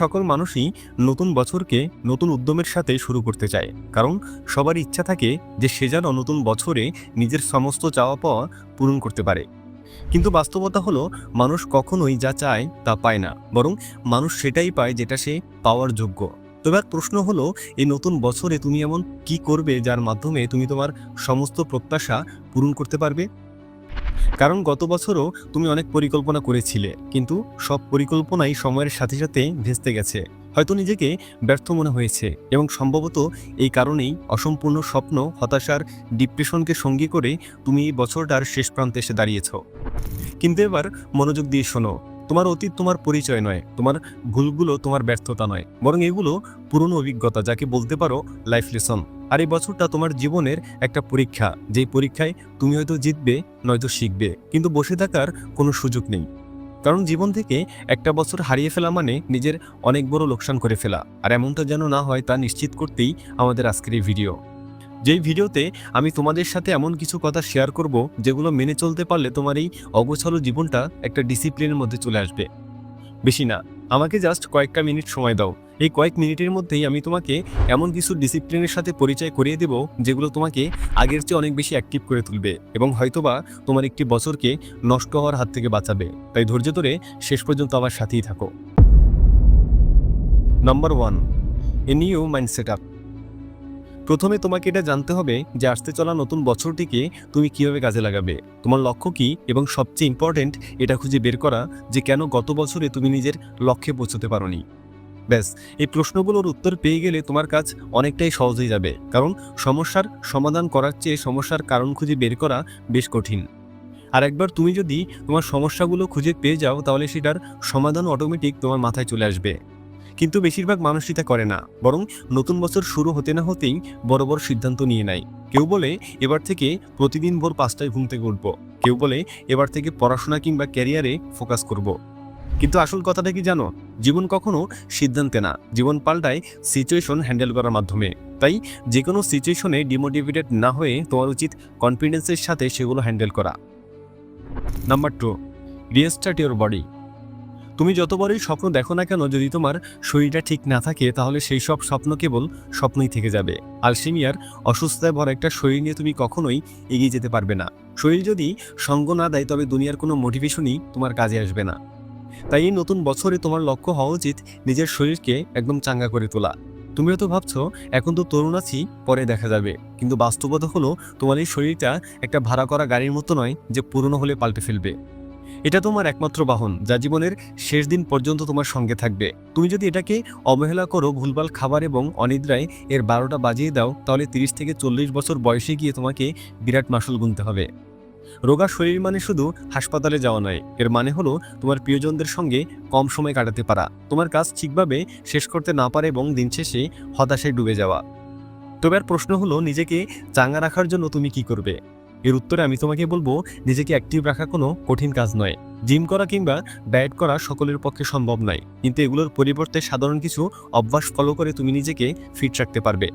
সকল মানুষই নতুন বছরকে নতুন উদ্যমের সাথে শুরু করতে চায়। কারণ সবার ইচ্ছা থাকে যে সে যেন নতুন বছরে নিজের সমস্ত চাওয়া পাওয়া পূরণ করতে পারে। কিন্তু বাস্তবতা হলো, মানুষ কখনোই যা চায় তা পায় না, বরং মানুষ সেটাই পায় যেটা সে পাওয়ার যোগ্য। তো এবার প্রশ্ন হলো, এই নতুন বছরে তুমি এমন কি করবে যার মাধ্যমে তুমি তোমার সমস্ত প্রত্যাশা পূরণ করতে পারবে? কারণ গত বছরও তুমি অনেক পরিকল্পনা করেছিলে, কিন্তু সব পরিকল্পনাই সময়ের সাথে সাথে ভেস্তে গেছে। হয়তো নিজেকে ব্যর্থ মনে হয়েছে এবং সম্ভবত এই কারণেই অসম্পূর্ণ স্বপ্ন, হতাশার ডিপ্রেশনকে সঙ্গী করে তুমি এই বছরটার শেষ প্রান্তে এসে দাঁড়িয়েছ। কিন্তু এবার মনোযোগ দিয়ে শোনো তোমার অতীত তোমার পরিচয় নয়, তোমার ভুলগুলো তোমার ব্যর্থতা নয়। বরং এগুলো পুরনো অভিজ্ঞতা যাকে বলতে পারো লাইফ লেসন আর এই বছরটা তোমার জীবনের একটা পরীক্ষা। যেই পরীক্ষায় তুমি হয়তো জিতবে, নয়তো শিখবে। কিন্তু বসে থাকার কোনো সুযোগ নেই। কারণ জীবন থেকে একটা বছর হারিয়ে ফেলা মানে নিজের অনেক বড় লোকসান করে ফেলা। আর এমনটা যেন না হয় তা নিশ্চিত করতেই আমাদের আজকের এই ভিডিও যেই ভিডিওতে আমি তোমাদের সাথে এমন কিছু কথা শেয়ার করব, যেগুলো মেনে চলতে পারলে তোমার এই অগোছালো জীবনটা একটা ডিসিপ্লিনের মধ্যে চলে আসবে। বেশি না, আমাকে জাস্ট কয়েকটা মিনিট সময় দাও। এই কয়েক মিনিটের মধ্যেই আমি তোমাকে এমন কিছু ডিসিপ্লিনের সাথে পরিচয় করিয়ে দেব, যেগুলো তোমাকে আগের চেয়ে অনেক বেশি অ্যাক্টিভ করে তুলবে এবং হয়তোবা তোমার একটি বছরকে নষ্ট হওয়ার হাত থেকে বাঁচাবে। তাই ধৈর্য ধরে শেষ পর্যন্ত আমার সাথেই থাকো। Number one a new mind set up প্রথমে তোমাকে এটা জানতে হবে যে আসতে চলা নতুন বছরটিকে তুমি কীভাবে কাজে লাগাবে। তোমার লক্ষ্য কী এবং সবচেয়ে ইম্পর্ট্যান্ট এটা খুঁজে বের করা যে কেন গত বছরে তুমি নিজের লক্ষ্যে পৌঁছতে পারোনি। ব্যাস, এই প্রশ্নগুলোর উত্তর পেয়ে গেলে তোমার কাজ অনেকটাই সহজ হয়ে যাবে, কারণ সমস্যার সমাধান করার চেয়ে সমস্যার কারণ খুঁজে বের করা বেশ কঠিন। আর একবার তুমি যদি তোমার সমস্যাগুলো খুঁজে পেয়ে যাও, তাহলে সেটার সমাধান অটোমেটিক তোমার মাথায় চলে আসবে। কিন্তু বেশিরভাগ মানুষই তা করে না, বরং নতুন বছর শুরু হতে না হতেই বড় বড় সিদ্ধান্ত নিয়ে নেয়। কেউ বলে, এবার থেকে প্রতিদিন ভোর পাঁচটায় ঘুম থেকে উঠবো। কেউ বলে, এবার থেকে পড়াশোনা কিংবা ক্যারিয়ারে ফোকাস করব। কিন্তু আসল কথাটা কি জানো? জীবন কখনো সিদ্ধান্তে না, জীবন পাল্টায় সিচুয়েশন হ্যান্ডেল করার মাধ্যমে। তাই যে কোনো সিচুয়েশনে ডিমোটিভেটেড না হয়ে তোমার উচিত কনফিডেন্সের সাথে সেগুলো হ্যান্ডেল করা। Number two restart your body. তুমি যতবারই স্বপ্ন দেখো না কেন, যদি তোমার শরীরটা ঠিক না থাকে, তাহলে সেই সব স্বপ্ন কেবল স্বপ্নই থেকে যাবে। আলসিমিয়ার অসুস্থতায় ভরা একটা শরীর নিয়ে তুমি কখনোই এগিয়ে যেতে পারবে না। শরীর যদি সঙ্গ না দেয়, তবে দুনিয়ার কোনো মোটিভেশনই তোমার কাজে আসবে না। তাই এই নতুন বছরে তোমার লক্ষ্য হওয়া উচিত নিজের শরীরকে একদম চাঙ্গা করে তোলা। তুমি হয়তো ভাবছ, এখন তো তরুণ আছি, পরে দেখা যাবে। কিন্তু বাস্তবতা হলো, তোমার এই শরীরটা একটা ভাড়া করা গাড়ির মতো নয়, যে পুরনো হলে পাল্টে ফেলবে। এটা তোমার একমাত্র বাহন, যা জীবনের শেষ দিন পর্যন্ত তোমার সঙ্গে থাকবে। তুমি যদি এটাকে অবহেলা করো, ভুলভাল খাবার এবং অনিদ্রায় এর বারোটা বাজিয়ে দাও, তাহলে তিরিশ থেকে চল্লিশ বছর বয়সে গিয়ে তোমাকে বিরাট মাসুল গুনতে হবে। রোগা শরীর মানে শুধু হাসপাতালে যাওয়া নয়, এর মানে হলো তোমার প্রিয়জনদের সঙ্গে কম সময় কাটাতে পারা। তোমার কাজ ঠিকভাবে শেষ করতে না পারে এবং দিন শেষে হতাশায় ডুবে যাওয়া। তবে আর প্রশ্ন হলো, নিজেকে চাঙ্গা রাখার জন্য তুমি কি করবে? এর উত্তরে আমি তোমাকে বলব, নিজেকে অ্যাক্টিভ রাখা কোনো কঠিন কাজ নয়। জিম করা কিংবা ডায়েট করা সকলের পক্ষে সম্ভব নয়। কিন্তু এগুলোর পরিবর্তে সাধারণ কিছু অভ্যাস ফলো করে তুমি নিজেকে ফিট রাখতে পারবে।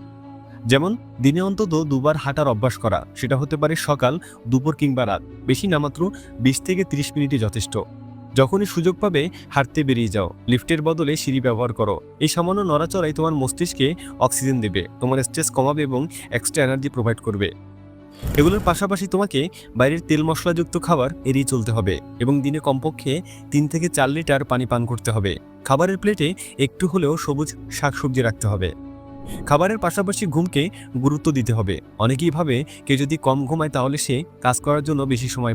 যেমন, দিনে অন্তত দুবার হাঁটার অভ্যাস করা, সেটা হতে পারে সকাল, দুপুর কিংবা রাত। বেশি না মাত্র বিশ থেকে তিরিশ মিনিটই যথেষ্ট। যখনই সুযোগ পাবে, হাঁটতে বেরিয়ে যাও। লিফটের বদলে সিঁড়ি ব্যবহার করো। এই সামান্য নড়াচড়াই তোমার মস্তিষ্কে অক্সিজেন দেবে, তোমার স্ট্রেস কমাবে এবং এক্সট্রা এনার্জি প্রোভাইড করবে। এগুলোর পাশাপাশি তোমাকে বাইরের তেল মশলাযুক্ত খাবার এড়িয়ে চলতে হবে এবং দিনে কমপক্ষে তিন থেকে চার লিটার পানি পান করতে হবে। খাবারের প্লেটে একটু হলেও সবুজ শাকসবজি রাখতে হবে। খাবারের পাশাপাশি ঘুমকে গুরুত্ব দিতে হবে। অনেকেই ভাবে কেউ যদি কম ঘুমায় তাহলে সে কাজ করার জন্য বেশি সময়